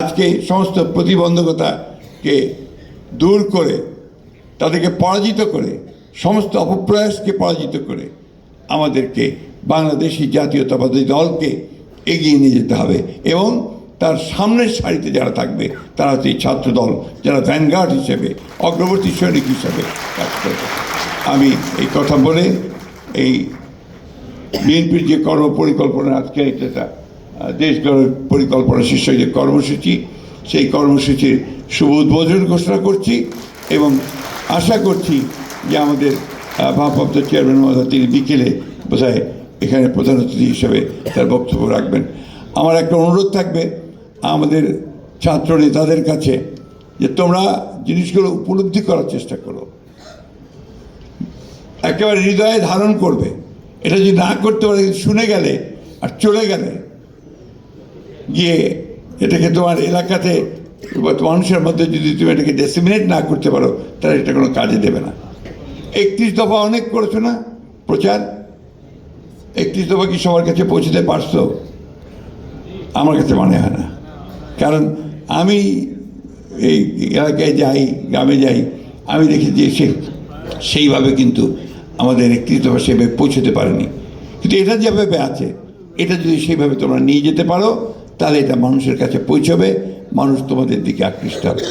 আজকে সমস্ত প্রতিবন্ধকতাকে দূর করে, তাদেরকে পরাজিত করে, সমস্ত অপপ্রয়াসকে পরাজিত করে আমাদেরকে বাংলাদেশি জাতীয়তাবাদী দলকে এগিয়ে নিয়ে যেতে হবে এবং তার সামনের সারিতে যারা থাকবে, তারা হচ্ছে ছাত্র দল যারা ভ্যানগার্ড হিসেবে, অগ্রবর্তী সৈনিক হিসেবে কাজ করবে। আমি এই কথা বলে এই বিএনপির যে কর্ম পরিকল্পনা আজকে এটা দেশ গড়ের পরিকল্পনা শীর্ষক যে কর্মসূচি, সেই কর্মসূচির শুভ উদ্বোধন ঘোষণা করছি এবং আশা করছি যে আমাদের ভারপ্রাপ্ত চেয়ারম্যান মহোদয়, তিনি বিকেলে বোধহয় এখানে প্রধান অতিথি হিসেবে তার বক্তব্য রাখবেন। আমার একটা অনুরোধ থাকবে আমাদের ছাত্র নেতাদের কাছে যে তোমরা জিনিসগুলো উপলব্ধি করার চেষ্টা করো। একেবারে হৃদয়ে ধারণ করবে। এটা যদি না করতে পারে, শুনে গেলে আর চলে গেলে গিয়ে এটাকে তোমার এলাকাতে মানুষের মধ্যে যদি তুমি এটাকে ডেসিমিনেট না করতে পারো, তাহলে এটা কোনো কাজে দেবে না। একত্রিশ দফা অনেক করেছ না প্রচার? একত্রিশ দফা কি সবার কাছে পৌঁছতে পারছ? আমার কাছে মনে হয় না। কারণ আমি এই এলাকায় যাই, গ্রামে যাই, আমি দেখি যে সে, সেইভাবে কিন্তু আমাদের একত্রিশ দফা সেভাবে পৌঁছতে পারেনি। কিন্তু এটা যেভাবে আছে, এটা যদি সেইভাবে তোমরা নিয়ে যেতে পারো তাহলে এটা মানুষের কাছে পৌঁছবে মানুষ তোমাদের দিকে আকৃষ্ট হবে।